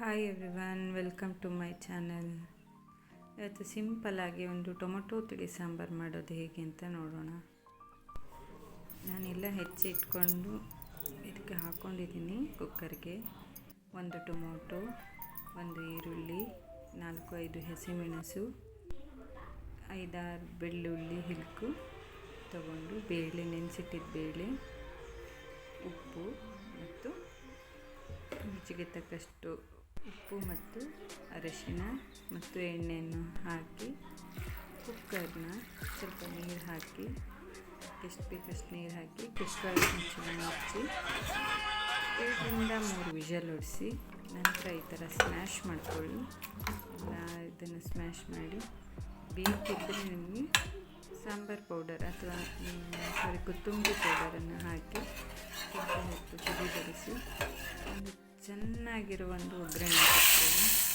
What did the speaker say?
Hi everyone welcome to my channel ಇವತ್ತು ಸಿಂಪಲ್ಲಾಗಿ ಒಂದು ಟೊಮೊಟೊ ತಿಳಿ ಸಾಂಬಾರು ಮಾಡೋದು ಹೇಗೆ ಅಂತ ನೋಡೋಣ. ನಾನೆಲ್ಲ, ಹೆಚ್ಚಿ ಇಟ್ಕೊಂಡು ಇದಕ್ಕೆ ಹಾಕ್ಕೊಂಡಿದ್ದೀನಿ ಕುಕ್ಕರ್ಗೆ. ಒಂದು ಟೊಮೊಟೊ, ಒಂದು ಈರುಳ್ಳಿ, ನಾಲ್ಕು, ಐದು ಹಸಿಮೆಣಸು, ಐದಾರು ಬೆಳ್ಳುಳ್ಳಿ ಹಿಲ್ಕು ತಗೊಂಡು ಬೇಳೆ, ನೆನೆಸಿಟ್ಟಿದ್ದ ಬೇಳೆ, ಉಪ್ಪು ಮತ್ತು ರುಚಿಗೆ ತಕ್ಕಷ್ಟು ಉಪ್ಪು ಮತ್ತು ಅರಶಿನ ಮತ್ತು ಎಣ್ಣೆಯನ್ನು ಹಾಕಿ, ಕುಕ್ಕರ್ನ ಸ್ವಲ್ಪ ನೀರು ಹಾಕಿ, ಎಷ್ಟು ಬೇಕಷ್ಟು ನೀರು ಹಾಕಿ, ಕುಕ್ಕರ್ ಹಚ್ಚಿ ಮುಚ್ಚಿ, ಎರಡರಿಂದ ಮೂರು ವಿಷಲ್ ಹೊಡಿಸಿ ನಂತರ ಈ ಥರ ಸ್ಮ್ಯಾಶ್ ಮಾಡ್ಕೊಳ್ಳಿ. ಎಲ್ಲ ಇದನ್ನು ಸ್ಮ್ಯಾಶ್ ಮಾಡಿ ಬೇಕಿದ್ದರೆ ನಿಮಗೆ ಸಾಂಬಾರು ಪೌಡರ್ ಅಥವಾ ಸಾರಿ ಕೊತ್ತಂಬರಿ ಪೌಡರನ್ನು ಹಾಕಿ ಕುದಿ ಬರಿಸಿ ಚೆನ್ನಾಗಿರುವ ಒಂದು ಒಗ್ಗರಣೆ ಕೊಡ್ತೀವಿ